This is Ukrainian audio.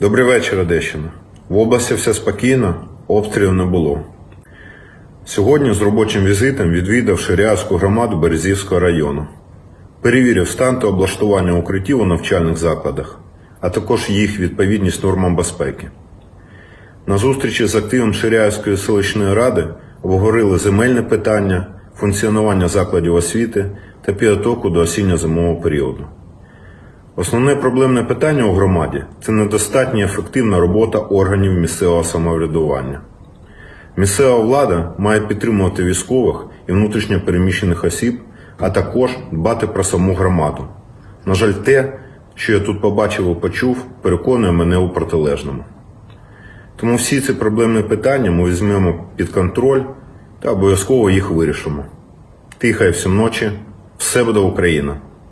Добрий вечір, Одещина. В області все спокійно, обстрілів не було. Сьогодні з робочим візитом відвідав Ширязьку громаду Березівського району. Перевірив стан та облаштування укриттів у навчальних закладах, а також їх відповідність нормам безпеки. На зустрічі з активом Ширяївської селищної ради обговорили земельне питання, функціонування закладів освіти та підготовку до осінньо-зимового періоду. Основне проблемне питання у громаді це недостатня ефективна робота органів місцевого самоврядування. Місцева влада має підтримувати військових і внутрішньо переміщених осіб, а також дбати про саму громаду. На жаль, те, що я тут побачив і почув, переконує мене у протилежному. Тому всі ці проблемні питання ми візьмемо під контроль та обов'язково їх вирішимо. Тихай всім ночі, все буде Україна!